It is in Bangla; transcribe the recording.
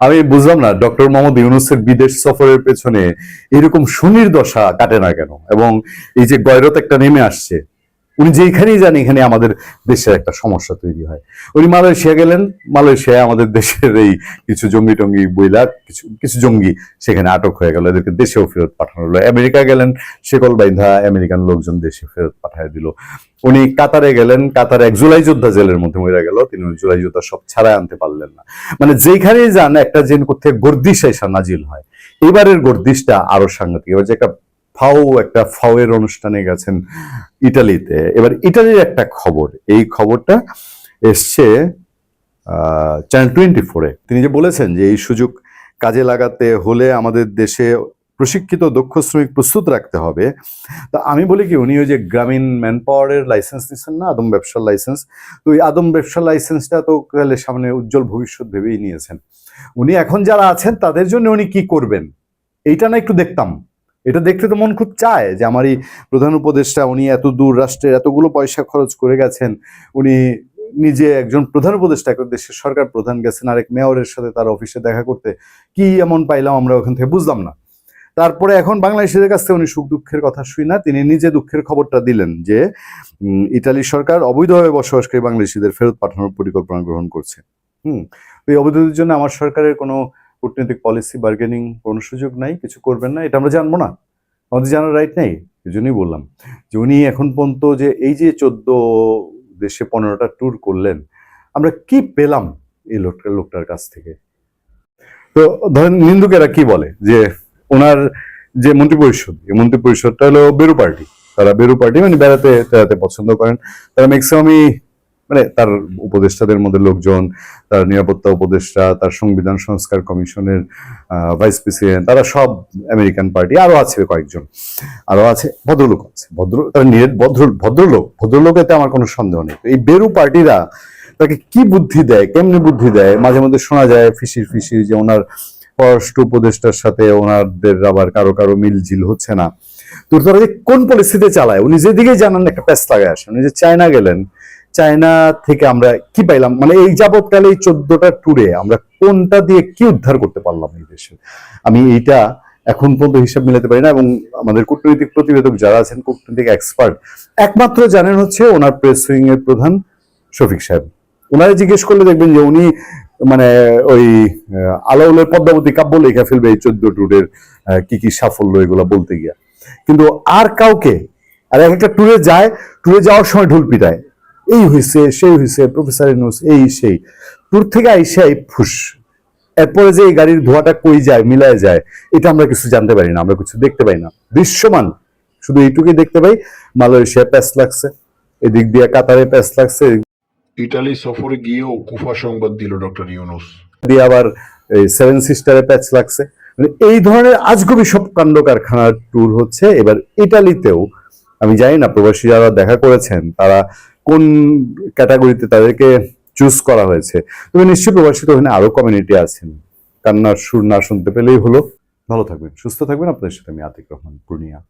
আমি বুঝলাম না, ডক্টর মোহাম্মদ ইউনুসের বিদেশ সফরের পেছনে এরকম সুনির্দশা দশা কাটে না কেন? এবং এই যে গয়রত একটা নেমে আসছে উনি যেখানেই যান, এখানে আমাদের দেশের একটা সমস্যা তৈরি হয়। উনি মালয়েশিয়া গেলেন, মালয়েশিয়ায় আমাদের দেশের এই কিছু জঙ্গি টঙ্গি বইলা, কিছু কিছু জঙ্গি সেখানে আটক হয়ে গেল, এদেরকে দেশেও ফেরত পাঠানো হলো। আমেরিকা গেলেন, শেকল বাইন্ধা আমেরিকান লোকজন দেশে ফেরত পাঠিয়ে দিল। উনি কাতারে গেলেন, কাতারে এক জুলাই যোদ্ধা জেলের মধ্যে মরে গেল, তিনি জুলাই যোদ্ধা সব ছাড়াই আনতে পারলেন না। মানে যেখানেই যান, একটা জেন করতে গর্দিশ এসা নাজিল হয়। এবারের গর্দিশটা আরও সাংঘাতিক। এবার যে একটা ফাও একটা ফাওয়ের অনুষ্ঠানে গেছেন ইটালিতে এবার ইটালির একটা খবর, এই খবরটা এসছে চ্যানেল টোয়েন্টি ফোরে তিনি যে বলেছেন যে এই সুযোগ কাজে লাগাতে হলে আমাদের দেশে প্রশিক্ষিত দক্ষ শ্রমিক প্রস্তুত রাখতে হবে। তা আমি বলি কি, উনি ওই যে গ্রামীণ ম্যান পাওয়ারের লাইসেন্স নিচ্ছেন না, আদম ব্যবসার লাইসেন্স তো ওই আদম ব্যবসার লাইসেন্সটা তো তাহলে সামনে উজ্জ্বল ভবিষ্যৎ ভেবেই নিয়েছেন। উনি এখন যারা আছেন, তাদের জন্য উনি কি করবেন? এইটা না একটু দেখতাম। এটা দেখতে তো মন খুব চায় যে আমার এই প্রধান উপদেষ্টা, উনি এত দূর রাষ্ট্রের এতগুলো পয়সা খরচ করে গেছেন, উনি নিজে একজন প্রধান উপদেষ্টা দেশের সরকার প্রধান গেছেন, আরেক মেয়রের সাথে তার অফিসে দেখা করতে। কি এমন পাইলাম আমরা ওখান থেকে বুঝলাম না। তারপরে এখন বাংলাদেশিদের কাছ থেকে উনি সুখ দুঃখের কথা শুই না, তিনি নিজে দুঃখের খবরটা দিলেন যে ইতালি সরকার অবৈধভাবে বসবাসকারী বাংলাদেশিদের ফেরত পাঠানোর পরিকল্পনা গ্রহণ করছে। হুম, এই অবৈধদের জন্য আমার সরকারের কোনো কূটনৈতিক পলিসি বার্গেনিং কোনো সুযোগ নাই, কিছু করবেন না, এটা আমরা জানব না। আমাদের জানার রাইট নেই এই জন্যই বললাম যে উনি এখন পর্যন্ত যে এই যে চোদ্দ দেশে পনেরোটা ট্যুর করলেন, আমরা কি পেলাম এই লোকটার লোকটার কাছ থেকে? তো ধরেন নিন্দুকেরা কি বলে? যে ওনার যে মন্ত্রী পরিষদ, এই মন্ত্রী পরিষদটা হলো বেরু পার্টি তারা বেরু পার্টি মানে বেড়াতে বেড়াতে পছন্দ করেন। তারা ম্যাক্সিমামই মানে তার উপদেষ্টাদের মধ্যে লোকজন, তার নিরাপত্তা উপদেষ্টা, তার সংবিধান সংস্কার কমিশনের ভাইস প্রেসিডেন্ট তারা সব আমেরিকান পার্টি আরও আছে কয়েকজন, আরও আছে, ভদ্রলোক আছে। ভদ্র, তারা নিরেট ভদ্র, ভদ্রলোক, ভদ্রলোকেতে আমার কোনো সন্দেহ নেই। এই বেরু পার্টিরা তাকে কি বুদ্ধি দেয়, কেমনি বুদ্ধি দেয়? মাঝে মধ্যে শোনা যায় ফিসির ফিসির যে ওনার পররাষ্ট্র উপদেষ্টার সাথে ওনাদের আবার কারও কারও মিলঝিল হচ্ছে না। তো তারা যে কোন পরিস্থিতি চালায়, উনি যেদিকে জানান, একটা প্যাস লাগায় আসেন উনি যে চায়না গেলেন চায়না থেকে আমরা কি পাইলাম? মানে এই যাবৎকালে এই চোদ্দটা ট্যুরে আমরা কোনটা দিয়ে কি উদ্ধার করতে পারলাম এই দেশে? আমি এইটা এখন পর্যন্ত হিসাব মিলাতে পারি না এবং আমাদের কূটনৈতিক প্রতিবেদক যারা আছেন, কূটনৈতিক এক্সপার্ট একমাত্র জানেন হচ্ছে ওনার প্রেস উইং এর প্রধান শফিক সাহেব। ওনারে জিজ্ঞেস করলে দেখবেন যে উনি মানে ওই আলাউলের পদ্মাবতী কাব্য লেখা ফেলবে এই চোদ্দ ট্যুরের কি কি সাফল্য এগুলো বলতে গিয়া। কিন্তু আর কাউকে, আর এক একটা ট্যুরে যায় ট্যুরে যাওয়ার সময় ঢোল পিটায়। এই হয়েছে সেই হয়েছে প্রফেসর ইউনুস এই সেই। ট্যুর থেকে আইসে এই ফুস। এরপরে যে এই গাড়ির ধোঁয়াটা কই যায় মিলায় যায় এটা আমরা কিছু জানতে পারি না আমরা কিছু দেখতে পাই না। দৃশ্যমান শুধু এইটুকুই দেখতে পাই মালয়েশিয়া প্যাস লাগছে এদিক দিয়ে কাতারে প্যাস লাগছে ইটালি সফরে গিয়েও কুফা সংবাদ দিল ডক্টর ইউনুস। দিয়ে আবার এই সেভেন সিস্টারে প্যাচ লাগছে। মানে এই ধরনের আজগবি সব কাণ্ড কারখানার ট্যুর হচ্ছে। এবার ইটালিতেও আমি জানি না প্রবাসী যারা দেখা করেছেন তারা কোন ক্যাটাগরিতে তাদেরকে চুজ করা হয়েছে? তবে নিশ্চয়ই প্রবাসী তো ওখানে আরও কমিউনিটি আছেন। কান্নার সুর না শুনতে পেলেই হলো। ভালো থাকবেন, সুস্থ থাকবেন। আপনাদের সাথে আমি আতিক রহমান, পূর্ণিয়া।